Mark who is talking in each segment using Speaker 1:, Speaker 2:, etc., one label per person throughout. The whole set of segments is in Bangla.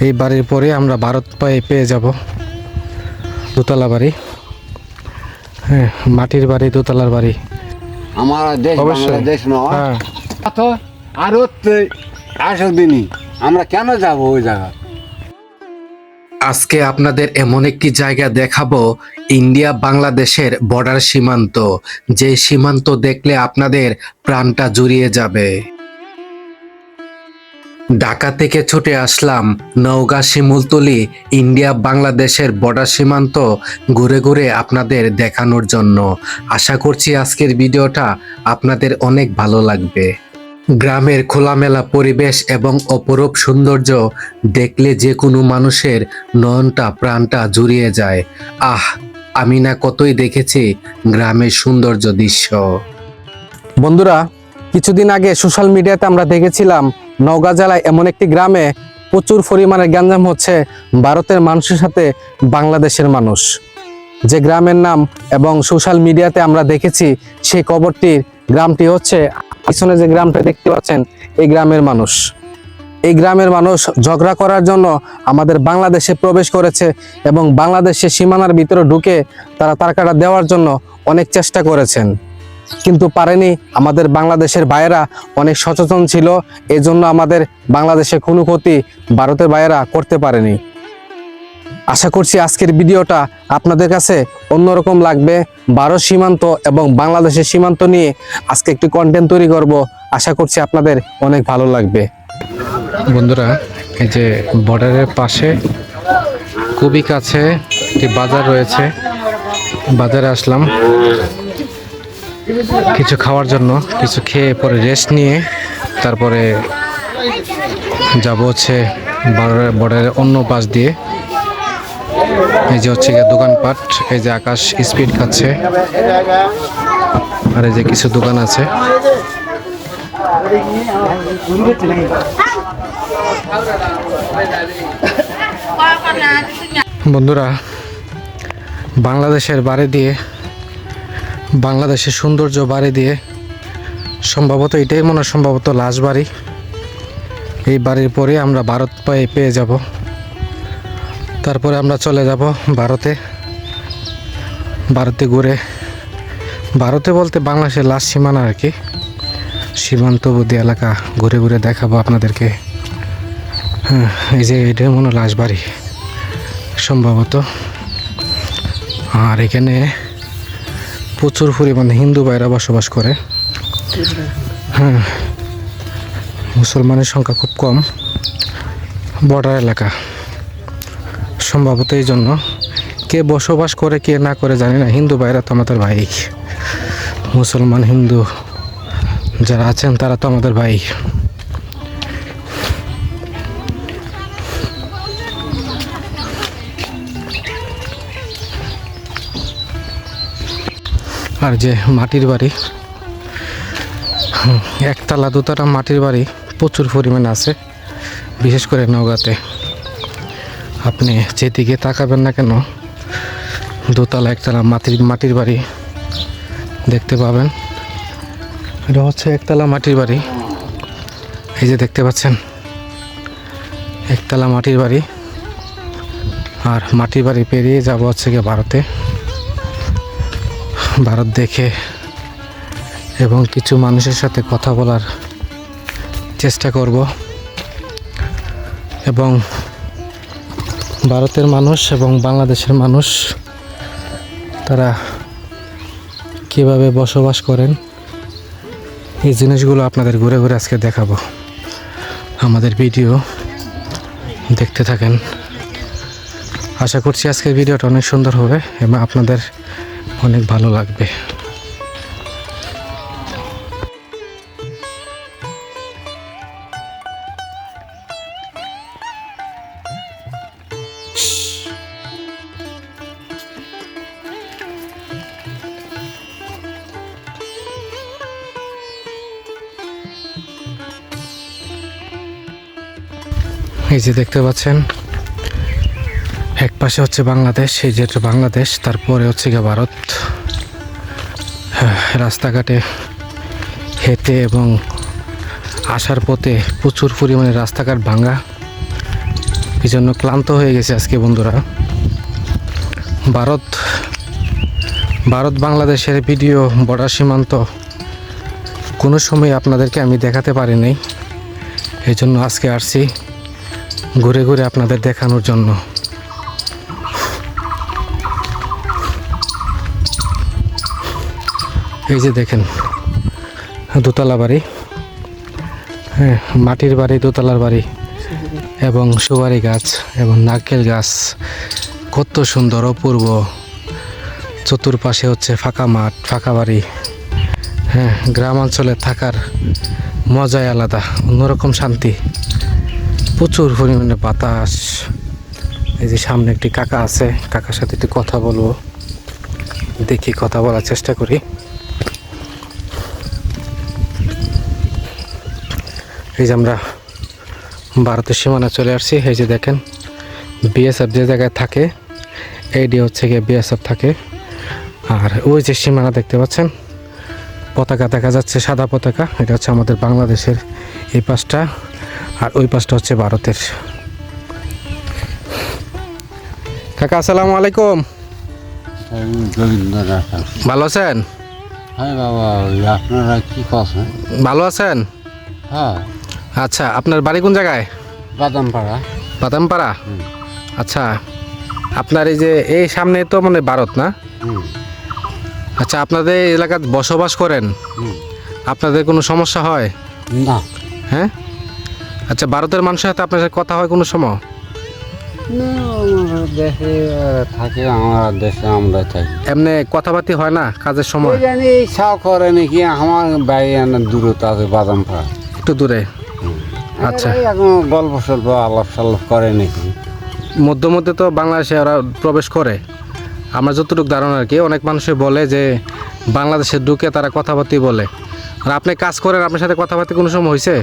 Speaker 1: এই বাড়ির পরে আমরা ভারত পায়ে পেয়ে যাব। দোতলা বাড়ি। হ্যাঁ মাটির বাড়ি দোতলার বাড়ি।
Speaker 2: আমার দেশ
Speaker 1: অবশ্যই।
Speaker 2: বাংলাদেশ নয়।
Speaker 1: হ্যাঁ।
Speaker 2: তো আর আসো দিনই আমরা কেন যাব ওই জায়গা?
Speaker 1: আজকে আপনাদের এমন একটি জায়গা দেখাবো ইন্ডিয়া বাংলাদেশের বর্ডার সীমান্ত। যে সীমান্ত দেখলে আপনাদের প্রাণটা জুড়িয়ে যাবে। ঢাকা থেকে ছুটে আসলাম নওগাঁ শিমুলতলি, ইন্ডিয়া বাংলাদেশের বর্ডার সীমান্ত ঘুরে ঘুরে আপনাদের দেখানোর জন্য। আশা করছি আজকের ভিডিওটা আপনাদের অনেক ভালো লাগবে। গ্রামের খোলামেলা পরিবেশ এবং অপরূপ সৌন্দর্য দেখলে যে কোনো মানুষের নয়নটা, প্রাণটা জুড়িয়ে যায়। আহ, আমি না কতই দেখেছি গ্রামের সৌন্দর্য দৃশ্য। বন্ধুরা কিছুদিন আগে সোশ্যাল মিডিয়াতে আমরা দেখেছিলাম নওগাঁ জেলায় এমন একটি গ্রামে প্রচুর পরিমাণে গ্যাঞ্জাম হচ্ছে ভারতের মানুষের সাথে বাংলাদেশের মানুষ। যে গ্রামের নাম এবং সোশ্যাল মিডিয়াতে আমরা দেখেছি সেই কবরটির গ্রামটি হচ্ছে, পিছনে যে গ্রামটা দেখতে পাচ্ছেন, এই গ্রামের মানুষ। এই গ্রামের মানুষ ঝগড়া করার জন্য আমাদের বাংলাদেশে প্রবেশ করেছে এবং বাংলাদেশের সীমানার ভিতরে ঢুকে তারা তারকাটা দেওয়ার জন্য অনেক চেষ্টা করেছেন। কিন্তু পারেনি। আমাদের বাংলাদেশের ভাইয়েরা অনেক সচেতন ছিল এই জন্য আমাদের বাংলাদেশে কোনো ক্ষতি ভারতের ভাইয়েরা করতে পারেনি। আশা করছি আজকের ভিডিওটা আপনাদের কাছে অন্যরকম লাগবে। ভারত সীমান্ত এবং বাংলাদেশের সীমান্ত নিয়ে আজকে একটি কন্টেন্ট তৈরি করব। আশা করছি আপনাদের অনেক ভালো লাগবে। বন্ধুরা, এই যে বর্ডারের পাশে খুবই কাছে একটি বাজার রয়েছে। বাজারে আসলাম। কিছু খাওয়ার জন্য, কিছু খেয়ে পরে রেস্ট নিয়ে তারপরে যাব হচ্ছে বর্ডারের অন্য পাশ দিয়ে। এই যে হচ্ছে দোকানপাট, এই যে আকাশ স্পিড খাচ্ছে। আর এই যে কিছু দোকান আছে। বন্ধুরা, বাংলাদেশের বাড়ি দিয়ে বাংলাদেশের সৌন্দর্য বাড়ি দিয়ে সম্ভবত এটাই মনে হয় সম্ভবত লাশ বাড়ি। এই বাড়ির পরে আমরা ভারত পায়ে পেয়ে যাব। তারপরে আমরা চলে যাব ভারতে। ভারতে ঘুরে। ভারতে বলতে বাংলাদেশের লাশ সীমানা আর কি। সীমান্তবর্তী এলাকা ঘুরে ঘুরে দেখাবো আপনাদেরকে। হ্যাঁ এই যে এটাই মনে লাশ বাড়ি। সম্ভবত। আর এখানে প্রচুর পরিমাণে হিন্দু ভাইরা বসবাস করে। হ্যাঁ মুসলমানের সংখ্যা খুব কম, বর্ডার এলাকা। সম্ভবত এই জন্য কে বসবাস করে, কে না করে জানি না, হিন্দু ভাইরা তো আমাদের ভাই। মুসলমান, হিন্দু যারা আছেন তারা তো আমাদের ভাই। আর যে মাটির বাড়ি একতলা দুতলা মাটির বাড়ি প্রচুর পরিমাণে আছে, বিশেষ করে নওগাঁতে। আপনি যেদিকে তাকাবেন না কেন, দোতলা একতলা মাটির মাটির বাড়ি দেখতে পাবেন। এটা হচ্ছে একতলা মাটির বাড়ি। এই যে দেখতে পাচ্ছেন, একতলা মাটির বাড়ি। আর মাটির বাড়ি পেরিয়ে যাব হচ্ছে গিয়ে ভারতে। ভারত দেখে এবং কিছু মানুষের সাথে কথা বলার চেষ্টা করব। এবং ভারতের মানুষ এবং বাংলাদেশের মানুষ, তারা কীভাবে বসবাস করেন, এই জিনিসগুলো আপনাদের ঘুরে ঘুরে আজকে দেখাবো। আমাদের ভিডিও দেখতে থাকেন। আশা করছি আজকের ভিডিওটা অনেক সুন্দর হবে এবং আপনাদের অনেক ভালো লাগবে। এই যে দেখতে পাচ্ছেন এক পাশে হচ্ছে বাংলাদেশ এই যেটা বাংলাদেশ তারপরে হচ্ছে গিয়ে ভারত। হ্যাঁ, রাস্তাঘাটে হেঁটে এবং আসার পথে প্রচুর পরিমাণে রাস্তাঘাট ভাঙা। এই জন্য ক্লান্ত হয়ে গেছে আজকে বন্ধুরা। ভারত ভারত বাংলাদেশের ভিডিও বর্ডার সীমান্ত কোনো সময় আপনাদেরকে আমি দেখাতে পারিনি এই জন্য আজকে আসছি ঘুরে ঘুরে আপনাদের দেখানোর জন্য। এই যে দেখেন, দোতলা বাড়ি। হ্যাঁ মাটির বাড়ি, দোতলার বাড়ি এবং সুপারি গাছ এবং নারকেল গাছ। কত সুন্দর, অপূর্ব। চতুর্পাশে হচ্ছে ফাঁকা মাঠ, ফাঁকা বাড়ি। হ্যাঁ গ্রামাঞ্চলে থাকার মজাই আলাদা, অন্যরকম শান্তি। প্রচুর পরিমাণে বাতাস। এই যে সামনে একটি কাকা আছে, কাকার সাথে একটু কথা বলব। দেখি, কথা বলার চেষ্টা করি। এই যে আমরা ভারতের সীমানা চলে আসছি এই যে দেখেন বিএসএফ যে জায়গায় থাকে এইটি হচ্ছে গিয়ে বিএসএফ থাকে। আর ওই যে সীমানা দেখতে পাচ্ছেন পতাকা দেখা যাচ্ছে সাদা পতাকা এটা হচ্ছে আমাদের বাংলাদেশের এই পাশটা আর ওই পাশটা হচ্ছে ভারতের। কাকা আসসালামু আলাইকুম। ভালো আছেন?
Speaker 2: হ্যাঁ বাবা আপনারা কি করছেন?
Speaker 1: ভালো আছেন?
Speaker 2: হ্যাঁ।
Speaker 1: আচ্ছা আপনার বাড়ি কোন জায়গায়?
Speaker 2: বাদামপাড়া।
Speaker 1: বাদামপাড়া? আচ্ছা আপনার এই যে এই সামনে তো মানে ভারত না? আচ্ছা আপনাদের এই এলাকায় বসবাস করেন? আপনাদের কোনো সমস্যা হয়?
Speaker 2: না।
Speaker 1: হ্যাঁ? আচ্ছা ভারতের মানুষের সাথে আপনার সাথে কথা হয় কোনো সময়?
Speaker 2: দেশে থাকে আমার দেশে আমরা থাকি।
Speaker 1: এমনি কথাবার্তি হয় না কাজের সময়?
Speaker 2: জানি করে নাকি আমার বাড়ি দূরত্ব আছে বাদামপাড়া।
Speaker 1: একটু দূরে। আচ্ছা।
Speaker 2: গল্প সল্প আলাপ সাল্লাপ করে নাকি?
Speaker 1: মধ্যে মধ্যে তো বাংলাদেশে ওরা প্রবেশ করে। আমার যতটুকু ধারণা আর কি অনেক মানুষই বলে যে বাংলাদেশে ঢুকে তারা কথাবার্তি বলে। আর আপনি কাজ করেন আপনার সাথে কথাবার্তি কোনো সময় হয়েছে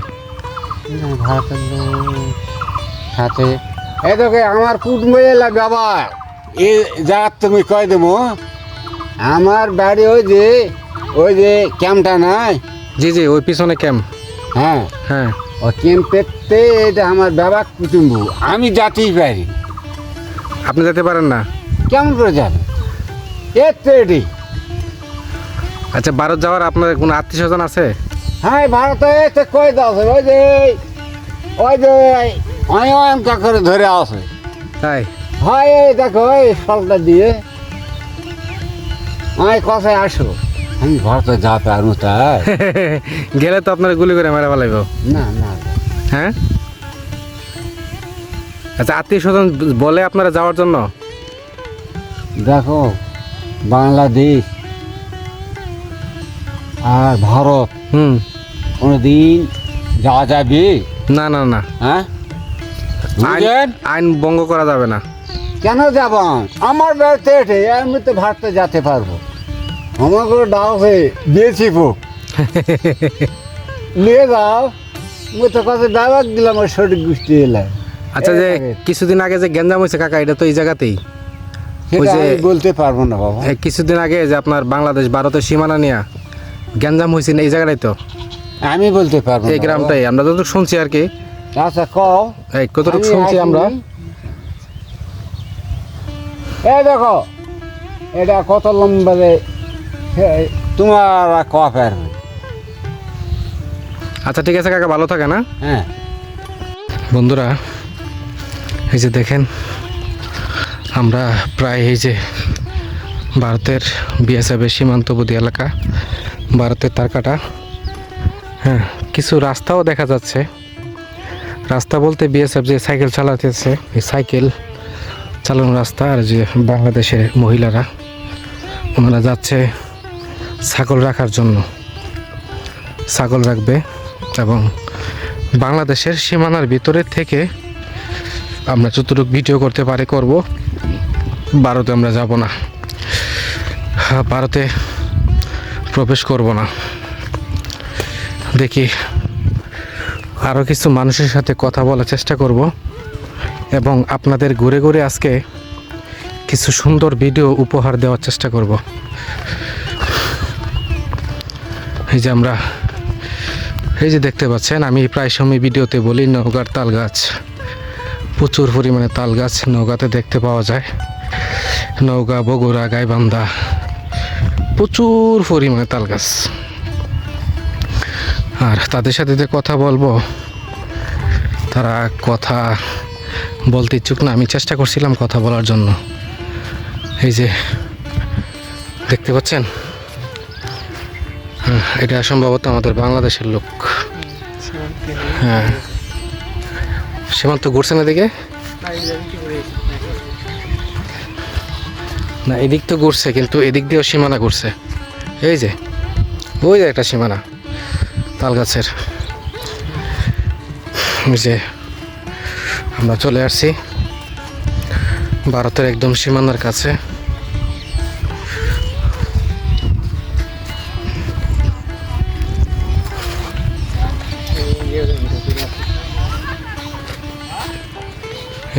Speaker 2: সাথে। এই তোকে আমার কুটুম্বে বাবা এই জায়গার তুমি কয় দেবো? আমার বাড়ি ওই যে ওই যে ক্যাম্পটা নাই?
Speaker 1: জি জি ওই পিছনে ক্যাম্প।
Speaker 2: হ্যাঁ।
Speaker 1: হ্যাঁ।
Speaker 2: ও ক্যাম্পেতে এটা আমার বাবা কুটুম্ব। আমি যাতেই পারি।
Speaker 1: আপনি যেতে পারেন না?
Speaker 2: কেমন করে যাবে এর এটি।
Speaker 1: আচ্ছা ভারত যাওয়ার আপনার কোনো আত্মীয় স্বজন আছে?
Speaker 2: হ্যাঁ ভারতে এতে কই দাও ওই যে ওই যে অয়ন করে ধরে আসে
Speaker 1: তাই?
Speaker 2: হয় এই দেখো এই ফলটা দিয়ে। আমি কথায় আসো। আমি ভারতে যা পারব তাই
Speaker 1: গেলে তো আপনার গুলি করে মেরে ফেলাইব।
Speaker 2: না না।
Speaker 1: হ্যাঁ? আচ্ছা আত্মীয় স্বজন বলে আপনারা যাওয়ার জন্য?
Speaker 2: দেখো বাংলাদেশ আর ভারত
Speaker 1: হুম।
Speaker 2: কোনো দিন যাওয়া যাবে?
Speaker 1: না না না।
Speaker 2: হ্যাঁ?
Speaker 1: আইন ভঙ্গ করা যাবে না।
Speaker 2: কেন যাব? আমার বাড়িতে আমি তো ভারতে যেতে পারব। আমাকে ডাউসে দিয়েছি ফুক নিয়ে যাও। মুই তো কাছে দাবাক দিলাম ওই সঠিক গোষ্ঠী এলাম
Speaker 1: আচ্ছা যে কিছুদিন আগে যে গ্যাঞ্জাম হয়েছে কাকা এটা তো এই জায়গাতেই? ওই যে-
Speaker 2: বলতে পারব না বাবা।
Speaker 1: কিছুদিন আগে যে আপনার বাংলাদেশ ভারতের সীমানা নিয়ে গেঞ্জাম হয়েছে না এই জায়গাটাই তো?
Speaker 2: আমি বলতে পারব
Speaker 1: এই গ্রামটাই আমরা যতটুকু শুনছি আর কি।
Speaker 2: আচ্ছা কও।
Speaker 1: এই কতটুকু শুনছি আমরা?
Speaker 2: এই দেখো এটা কত লম্বা তোমার পারবে
Speaker 1: আচ্ছা ঠিক আছে কাকা ভালো থাকে না
Speaker 2: হ্যাঁ।
Speaker 1: বন্ধুরা এই যে দেখেন আমরা প্রায় এই যে ভারতের বিএসএফের সীমান্তবর্তী এলাকা ভারতের তারকাটা হ্যাঁ কিছু রাস্তাও দেখা যাচ্ছে। রাস্তা বলতে বিএসএফ যে সাইকেল চালাতেছে এই সাইকেল চালানো রাস্তা আর যে বাংলাদেশের মহিলারা ওনারা যাচ্ছে ছাগল রাখার জন্য। ছাগল রাখবে এবং বাংলাদেশের সীমানার ভিতরে থেকে আমরা যতটুকু ভিডিও করতে পারি করব ভারতে আমরা যাব না। হ্যাঁ, ভারতে প্রবেশ করব না। দেখি আরও কিছু মানুষের সাথে কথা বলার চেষ্টা করব এবং আপনাদের ঘুরে ঘুরে আজকে কিছু সুন্দর ভিডিও উপহার দেওয়ার চেষ্টা করব। এই যে আমরা, এই যে দেখতে পাচ্ছেন, আমি প্রায় সময় ভিডিওতে বলি নৌকার তাল গাছ। প্রচুর পরিমাণে তাল গাছ নৌকাতে দেখতে পাওয়া যায়। নৌকা বগুড়া, গাইবান্ধা, প্রচুর পরিমাণে তাল গাছ। আর তাদের সাথে যে কথা বলব, তারা কথা বলতে ইচ্ছুক না। আমি চেষ্টা করছিলাম কথা বলার জন্য। এই যে দেখতে পাচ্ছেন এটা সম্ভবত আমাদের বাংলাদেশের লোক। হ্যাঁ। সীমান্ত ঘুরছেন এদিকে? না, এদিক তো ঘুরছে, কিন্তু এদিক দিয়েও সীমানা ঘুরছে। এই যে, ওই যে একটা সীমানা তাল গাছের যে, আমরা চলে আসছি। ভারতের একদম সীমানার কাছে।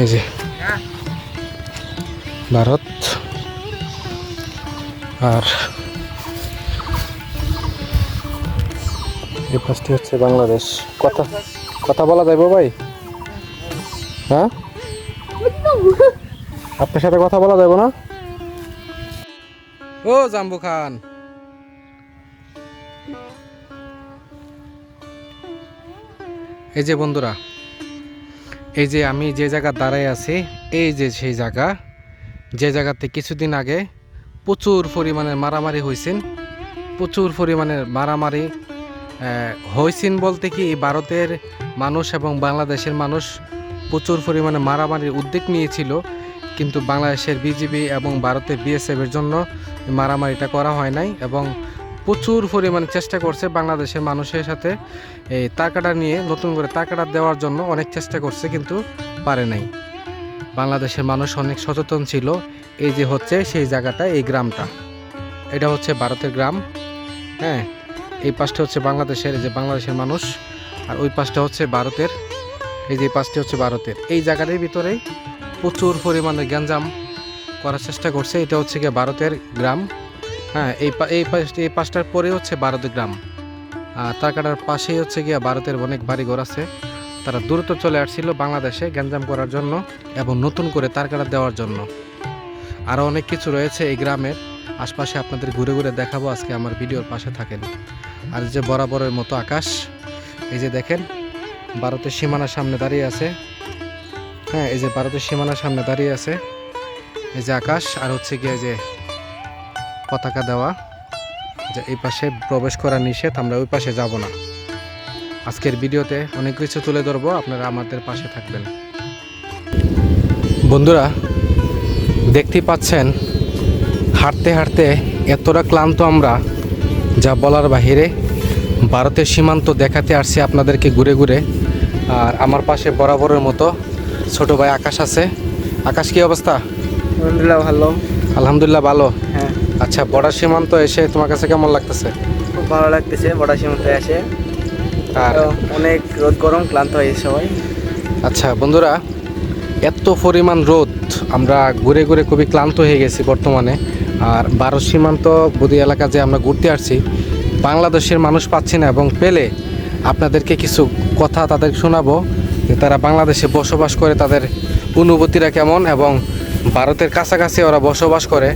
Speaker 1: এই যে। ভারত আর এই পাশটি হচ্ছে বাংলাদেশ। কথা কথা বলা যাইব ভাই? হ্যাঁ? আপনার সাথে কথা বলা যাবে না? ও, জাম্বু খান। এই যে বন্ধুরা এই যে আমি যে জায়গা দাঁড়ায় আছি, এই যে সেই জায়গা, যে জায়গাতে কিছুদিন আগে প্রচুর পরিমাণে মারামারি হয়েছেন প্রচুর পরিমাণে মারামারি হয়েছেন বলতে কি ভারতের মানুষ এবং বাংলাদেশের মানুষ প্রচুর পরিমাণে মারামারির উদ্যোগ নিয়েছিল, কিন্তু বাংলাদেশের বিজিবি এবং ভারতের বিএসএফ এর জন্য মারামারিটা করা হয় নাই এবং প্রচুর পরিমাণে চেষ্টা করছে বাংলাদেশের মানুষের সাথে এই টাকাটা নিয়ে, নতুন করে টাকাটা দেওয়ার জন্য অনেক চেষ্টা করছে, কিন্তু পারে নাই। বাংলাদেশের মানুষ অনেক সচেতন ছিল, এই যে হচ্ছে সেই জায়গাটা, এই গ্রামটা। এটা হচ্ছে ভারতের গ্রাম হ্যাঁ? এই পাশটা হচ্ছে বাংলাদেশের, এই যে বাংলাদেশের মানুষ, আর ওই পাশটা হচ্ছে ভারতের, এই যে পাশটি হচ্ছে ভারতের। এই জায়গাটার ভিতরেই প্রচুর পরিমাণে গ্যাঞ্জাম করার চেষ্টা করছে, এটা হচ্ছে গিয়ে ভারতের গ্রাম। হ্যাঁ এই এই এই পাশটার পরে হচ্ছে ভারতের গ্রাম। আর তার কাটার পাশেই হচ্ছে গিয়া ভারতের অনেক বাড়িঘর আছে। তারা দ্রুত চলে আসছিল বাংলাদেশে গ্যাঞ্জাম করার জন্য এবং নতুন করে তার কাটা দেওয়ার জন্য। আরও অনেক কিছু রয়েছে এই গ্রামের। আশপাশে আপনাদের ঘুরে ঘুরে দেখাবো আজকে আমার ভিডিওর পাশে থাকেন। আর যে বরাবরের মতো আকাশ, এই যে দেখেন ভারতের সীমানার সামনে দাঁড়িয়ে আছে। হ্যাঁ এই যে ভারতের সীমানার সামনে দাঁড়িয়ে আছে। এই যে আকাশ, আর হচ্ছে গিয়ে যে পতাকা দেওয়া যে এই পাশে প্রবেশ করা নিষেধ আমরা ওই পাশে যাব না। আজকের ভিডিওতে অনেক কিছু তুলে ধরবো আপনারা আমাদের পাশে থাকবেন। বন্ধুরা দেখতেই পাচ্ছেন হাঁটতে হাঁটতে এতটা ক্লান্ত আমরা যা বলার বাহিরে ভারতের সীমান্ত দেখাতে আসছি আপনাদেরকে ঘুরে ঘুরে। আর আমার পাশে বরাবরের মতো ছোট ভাই আকাশ আছে। আকাশ কি অবস্থা?
Speaker 3: আলহামদুলিল্লাহ ভালো।
Speaker 1: আলহামদুলিল্লাহ ভালো।
Speaker 3: হ্যাঁ।
Speaker 1: আচ্ছা বর্ডার সীমান্ত এসে তোমার কাছে কেমন লাগতেছে?
Speaker 3: খুব ভালো লাগতেছে বড়া সীমান্তে এসে।
Speaker 1: আর?
Speaker 3: অনেক রোদ গরম ক্লান্ত হয়ে সবাই।
Speaker 1: আচ্ছা বন্ধুরা এত পরিমাণ রোদ আমরা ঘুরে ঘুরে খুবই ক্লান্ত হয়ে গেছি বর্তমানে। আর ভারত সীমান্ত বদি এলাকা যে আমরা ঘুরতে আসছি বাংলাদেশের মানুষ পাচ্ছি না এবং পেলে আপনাদেরকে কিছু কথা তাদের শোনাবো যে তারা বাংলাদেশে বসবাস করে তাদের অনুভূতিরা কেমন এবং ভারতের কাছাকাছি ওরা বসবাস করে,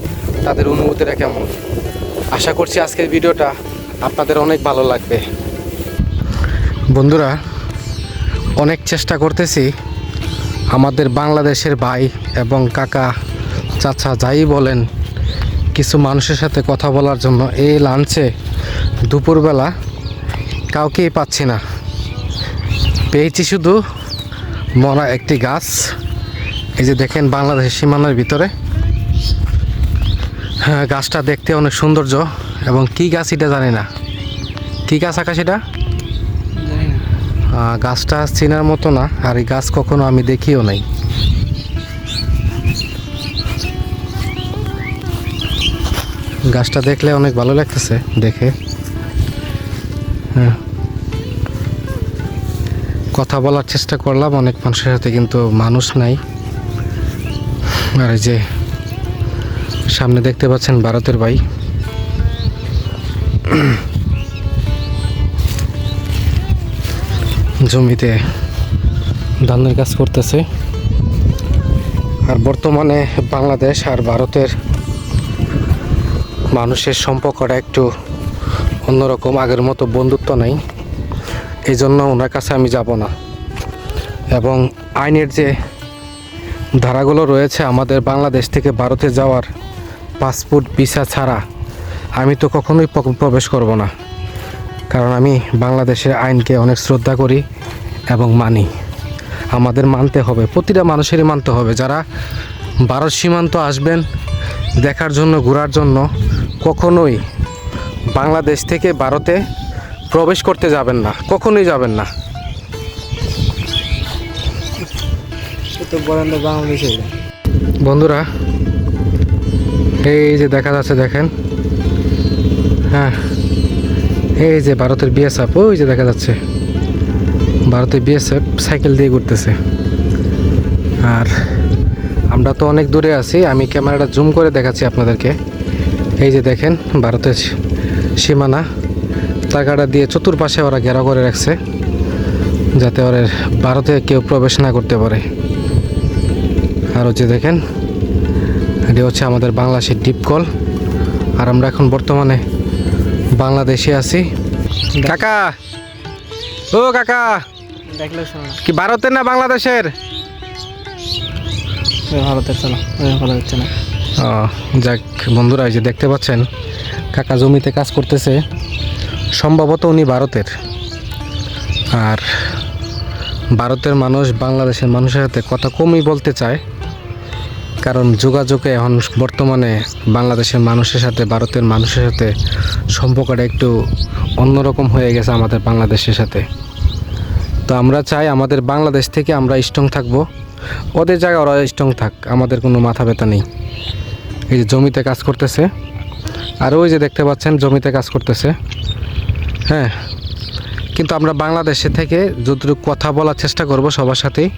Speaker 1: তাদের অনুভূতিটা কেমন? আশা করছি আজকের ভিডিওটা আপনাদের অনেক ভালো লাগবে। বন্ধুরা, অনেক চেষ্টা করতেছি আমাদের বাংলাদেশের ভাই এবং কাকা, চাচা যাই বলেন, কিছু মানুষের সাথে কথা বলার জন্য এই লাঞ্চে দুপুরবেলা কাউকেই পাচ্ছি না। পেয়েছি শুধু মরা একটি গাছ। এই যে দেখেন বাংলাদেশের সীমানার ভিতরে। হ্যাঁ গাছটা দেখতে অনেক সৌন্দর্য। এবং কি গাছ এটা জানি না। কি গাছ আকাশ এটা? গাছটা চিনার মতো না, আর এই গাছ কখনো আমি দেখিও নাই। গাছটা দেখলে অনেক ভালো লাগতেছে, দেখে। হ্যাঁ। কথা বলার চেষ্টা করলাম, অনেক মানুষের সাথে কিন্তু মানুষ নাই। আর এই যে সামনে দেখতে পাচ্ছেন ভারতের ভাই। জমিতে ধানের কাজ করতেছে। আর বর্তমানে বাংলাদেশ আর ভারতের মানুষের সম্পর্কটা একটু অন্যরকম, আগের মতো বন্ধুত্ব নাই। এই জন্য ওনার কাছে আমি যাব না। এবং আইনের যে ধারাগুলো রয়েছে আমাদের বাংলাদেশ থেকে ভারতে যাওয়ার পাসপোর্ট, ভিসা ছাড়া। আমি তো কখনোই প্রবেশ করব না, কারণ আমি বাংলাদেশের আইনকে অনেক শ্রদ্ধা করি এবং মানি। আমাদের মানতে হবে, প্রতিটা মানুষেরই মানতে হবে। যারা ভারত সীমান্ত আসবেন, দেখার জন্য, ঘোরার জন্য, কখনোই বাংলাদেশ থেকে ভারতে প্রবেশ করতে যাবেন না, কখনোই যাবেন না। বন্ধুরা, এই যে দেখা যাচ্ছে দেখেন হ্যাঁ এই যে ভারতের বিএসএফ ওই যে দেখা যাচ্ছে, ভারতের বিএসএফ সাইকেল দিয়ে ঘুরতেছে। আর আমরা তো অনেক দূরে আছি, আমি ক্যামেরাটা জুম করে দেখাচ্ছি আপনাদেরকে। এই যে দেখেন, ভারতের সীমানা টাকাটা দিয়ে চতুর্পাশে ওরা ঘেরা করে রাখছে, যাতে ওরা ভারতে কেউ প্রবেশ না করতে পারে। আর হচ্ছে দেখেন এটি হচ্ছে আমাদের বাংলাদেশের ডিপ কল আর আমরা এখন বর্তমানে বাংলাদেশে আছি। কাকা! ও কাকা! কি ভারতের না বাংলাদেশের?
Speaker 3: ভারতের চলো ভালো হচ্ছে না।
Speaker 1: ও, যাক বন্ধুরা এই যে দেখতে পাচ্ছেন কাকা জমিতে কাজ করতেছে। সম্ভবত উনি ভারতের। আর ভারতের মানুষ বাংলাদেশের মানুষের সাথে কথা কমই বলতে চায়। কারণ যোগাযোগে এখন বর্তমানে বাংলাদেশের মানুষের সাথে, ভারতের মানুষের সাথে সম্পর্কটা একটু অন্যরকম হয়ে গেছে আমাদের বাংলাদেশের সাথে। তো আমরা চাই আমাদের বাংলাদেশ থেকে আমরা স্ট্রং থাকব। ওদের জায়গায় ওরা স্ট্রং থাক, আমাদের কোনো মাথা ব্যথা নেই। এই যে জমিতে কাজ করতেছে, আর ওই যে দেখতে পাচ্ছেন জমিতে কাজ করতেছে। হ্যাঁ কিন্তু আমরা বাংলাদেশে থেকে যতটুকু কথা বলার চেষ্টা করব সবার সাথেই।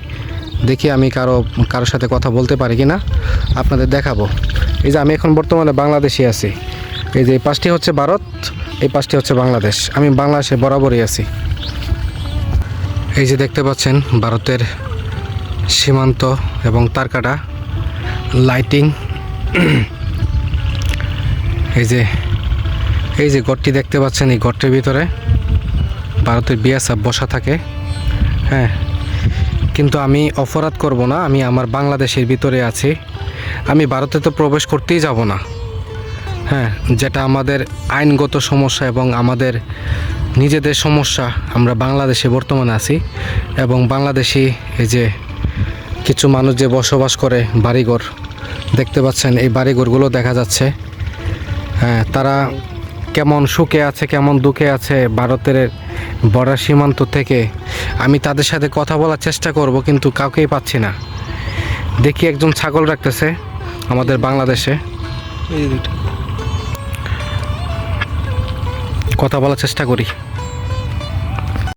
Speaker 1: দেখি আমি কারও কারোর সাথে কথা বলতে পারি কি না আপনাদের দেখাবো। এই যে আমি এখন বর্তমানে বাংলাদেশে আছি। এই যে এই পাশটি হচ্ছে ভারত, এই পাঁচটি হচ্ছে বাংলাদেশ। আমি বাংলাদেশে বরাবরই আছি। এই যে দেখতে পাচ্ছেন, ভারতের সীমান্ত এবং তারকাটা লাইটিং। এই যে এই যে ঘরটি দেখতে পাচ্ছেন, এই ঘরটির ভিতরে ভারতের বিএসএফ বসা থাকে। হ্যাঁ কিন্তু আমি অপরাধ করব না, আমি আমার বাংলাদেশের ভিতরে আছি। আমি ভারতে তো প্রবেশ করতেই যাব না। হ্যাঁ যেটা আমাদের আইনগত সমস্যা এবং আমাদের নিজেদের সমস্যা, আমরা বাংলাদেশে বর্তমানে আছি এবং বাংলাদেশি এই যে কিছু মানুষ যে বসবাস করে বাড়িঘর, দেখতে পাচ্ছেন এই বাড়িঘরগুলো দেখা যাচ্ছে। হ্যাঁ তারা কেমন সুখে আছে কেমন দুঃখে আছে ভারতের বর্ডার সীমান্ত থেকে। আমি তাদের সাথে কথা বলার চেষ্টা করব কিন্তু কাউকেই পাচ্ছি না। দেখি একজন ছাগল রাখতেছে আমাদের বাংলাদেশে। কথা বলার চেষ্টা করি।